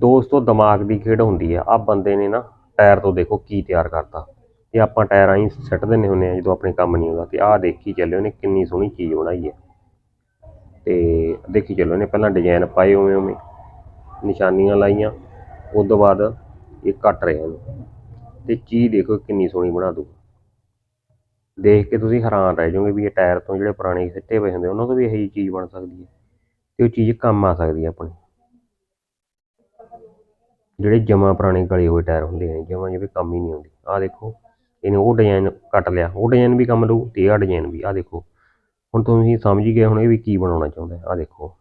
ਦੋਸਤੋ ਦਿਮਾਗ ਦੀ ਖੇਡ ਹੁੰਦੀ ਆ ਆ ਬੰਦੇ ਨੇ ਨਾ ਟਾਇਰ ਤੋਂ ਦੇਖੋ ਕੀ ਤਿਆਰ ਕਰਤਾ। ਤੇ ਆਪਾਂ ਟਾਇਰ ਆਈ ਸਿੱਟ ਦਿੰਦੇ ਹੁੰਦੇ ਆ ਜਦੋਂ ਆਪਣੇ ਕੰਮ ਨਹੀਂ ਆਉਂਦਾ ਤੇ ਆਹ ਦੇਖੀ ਚੱਲਿਓ ਉਹਨੇ ਕਿੰਨੀ ਸੋਹਣੀ ਚੀਜ਼ ਬਣਾਈ ਹੈ ਤੇ ਦੇਖੀ ਚੱਲੋ ਇਹਨੇ ਪਹਿਲਾਂ ਡਿਜ਼ਾਈਨ ਪਾਏ ਉਵੇਂ ਉਵੇਂ, ਨਿਸ਼ਾਨੀਆਂ ਲਾਈਆਂ ਉਸ ਤੋਂ ਬਾਅਦ ਇਹ ਕੱਟ ਰਹੇ ਇਹਨੂੰ ਤੇ ਚੀਜ਼ ਦੇਖੋ ਕਿੰਨੀ ਸੋਹਣੀ ਬਣਾ ਦੂ ਦੇਖ ਕੇ ਤੁਸੀਂ ਹੈਰਾਨ ਰਹਿ ਜਾਓਗੇ ਵੀ ਇਹ ਟਾਇਰ ਤੋਂ ਜਿਹੜੇ ਪੁਰਾਣੇ ਸਿੱਟੇ ਪਏ ਹੁੰਦੇ ਉਹਨਾਂ ਤੋਂ ਵੀ ਇਹੋ ਜਿਹੀ ਚੀਜ਼ ਬਣ ਸਕਦੀ ਹੈ ਤੇ ਉਹ ਚੀਜ਼ ਕੰਮ ਆ ਸਕਦੀ ਹੈ ਆਪਣੇ। ਜਿਹੜੇ ਜਮਾ ਪੁਰਾਣੇ ਗਲੇ ਹੋਏ ਟਾਇਰ ਹੁੰਦੇ ਨੇ ਜਮਾ ਜਿਵੇਂ ਕੰਮ ਹੀ ਨਹੀਂ ਆਉਂਦੀ। ਆਹ ਦੇਖੋ, ਇਹਨੇ ਉਹ ਡਿਜ਼ਾਈਨ ਕੱਟ ਲਿਆ। ਉਹ ਡਿਜ਼ਾਈਨ ਵੀ ਕੰਮ ਲਊ ਤੇ ਆਹ ਡਿਜ਼ਾਈਨ ਵੀ। ਆਹ ਦੇਖੋ, ਹੁਣ ਤੁਸੀਂ ਸਮਝ ਹੀ ਗਏ ਹੁਣ ਇਹ ਵੀ ਕੀ ਬਣਾਉਣਾ ਚਾਹੁੰਦਾ ਹੈ। ਆਹ ਦੇਖੋ।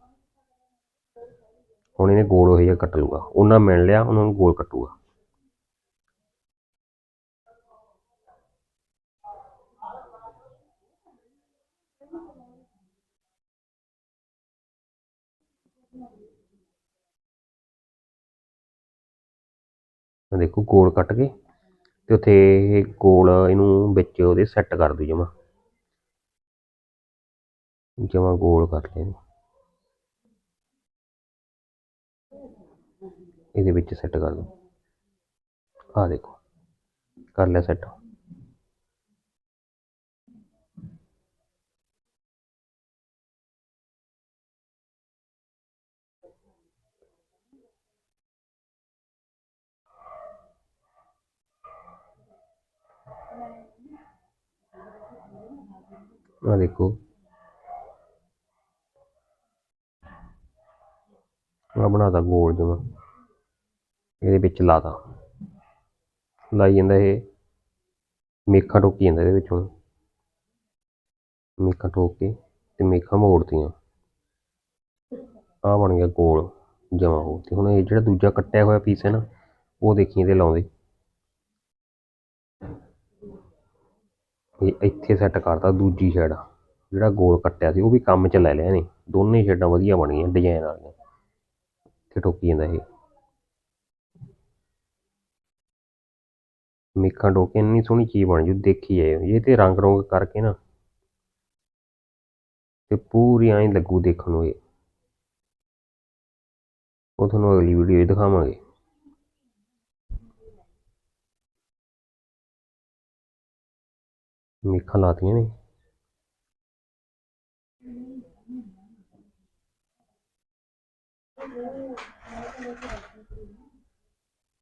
ਹੁਣ ਇਹਨੇ ਗੋਲ ਉਹ ਜਿਹਾ ਕੱਟ ਲੂਗਾ ਉਹਨਾਂ ਮਿਲ ਲਿਆ, ਉਹਨਾਂ ਨੂੰ ਗੋਲ ਕੱਟੂਗਾ। ਆਹ ਦੇਖੋ ਗੋਲ ਕੱਟ ਕੇ ਤੇ ਉੱਥੇ ਗੋਲ ਇਹਨੂੰ ਵਿੱਚ ਉਹਦੇ ਸੈੱਟ ਕਰ ਦੂ ਜਮਾ। ਜਮਾ ਗੋਲ ਕਰ ਲਿਆ ਇਹਨੂੰ। ਇਹਦੇ ਵਿੱਚ ਸੈੱਟ ਕਰ ਦੋ ਆਹ ਦੇਖੋ, ਕਰ ਲਿਆ ਸੈੱਟ ਆਹ ਦੇਖੋ। ਆ ਬਣਾਤਾ ਗੋਲ ਜਮਾ ਇਹਦੇ ਵਿੱਚ ਲਾਤਾ। ਲਾਈ ਜਾਂਦਾ ਇਹ। ਮੇਖਾਂ ਟੋਕੀ ਜਾਂਦਾ ਇਹਦੇ ਵਿੱਚ। ਹੁਣ ਮੇਖਾਂ ਠੋਕ ਕੇ ਤੇ ਮੇਖਾਂ ਮੋੜਤੀਆਂ। ਆ ਬਣ ਗਿਆ ਗੋਲ ਜਮਾ ਹੋ। ਤੇ ਹੁਣ ਇਹ ਜਿਹੜਾ ਦੂਜਾ ਕੱਟਿਆ ਹੋਇਆ ਪੀਸ ਹੈ ਨਾ, ਉਹ ਦੇਖੀ ਇਹਦੇ ਲਾਉਂਦੇ। ਇਹ ਇੱਥੇ ਸੈੱਟ ਕਰਤਾ ਦੂਜੀ ਸਾਈਡ ਜਿਹੜਾ ਗੋਲ ਕੱਟਿਆ ਸੀ, ਉਹ ਵੀ ਕੰਮ 'ਚ ਲੈ ਲਿਆ ਨੇ ਦੋਨੇ ਸ਼ੇਡਾਂ ਵਧੀਆ ਬਣ ਗਈਆਂ ਡਿਜ਼ਾਈਨ ਵਾਲੀਆਂ। ਇੱਥੇ ਠੋਕੀ ਜਾਂਦਾ ਇਹ। ਮੇਖਾਂ ਠੋਕ ਕੇ ਇੰਨੀ ਸੋਹਣੀ ਚੀਜ਼ ਬਣ ਜੂ, ਦੇਖੀ ਜਾਇਓ। ਇਹ ਤੇ ਰੰਗ ਰੋਂਗ ਕਰਕੇ ਨਾ, ਤੇ ਪੂਰੀ ਐਂ ਲੱਗੂ ਦੇਖਣ ਨੂੰ ਇਹ। ਉਹ ਤੁਹਾਨੂੰ ਅਗਲੀ ਵੀਡੀਓ 'ਚ ਦਿਖਾਵਾਂਗੇ। ਮੇਖਾਂ ਲਾਤੀਆਂ ਨੇ।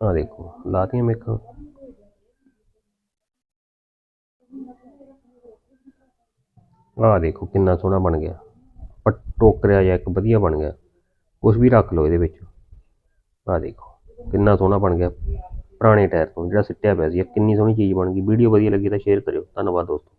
ਆ ਦੇਖੋ, ਲਾਤੀਆਂ ਮੇਖਾਂ। ਆ ਦੇਖੋ ਕਿੰਨਾ ਸੋਹਣਾ ਬਣ ਗਿਆ। ਪਰ ਟੋਕਰਿਆ ਜਿਹਾ ਇੱਕ ਵਧੀਆ ਬਣ ਗਿਆ। ਕੁਛ ਵੀ ਰੱਖ ਲਓ ਇਹਦੇ ਵਿੱਚ। ਆ ਦੇਖੋ, ਕਿੰਨਾ ਸੋਹਣਾ ਬਣ ਗਿਆ। ਪੁਰਾਣੇ ਟਾਇਰ ਤੋਂ ਜਿਹੜਾ ਸਿੱਟਿਆ ਪਿਆ ਸੀ ਕਿੰਨੀ ਸੋਹਣੀ ਚੀਜ਼ ਬਣ ਗਈ। ਵੀਡੀਓ ਵਧੀਆ ਲੱਗੀ ਤਾਂ ਸ਼ੇਅਰ ਕਰਿਓ। ਧੰਨਵਾਦ ਦੋਸਤੋ।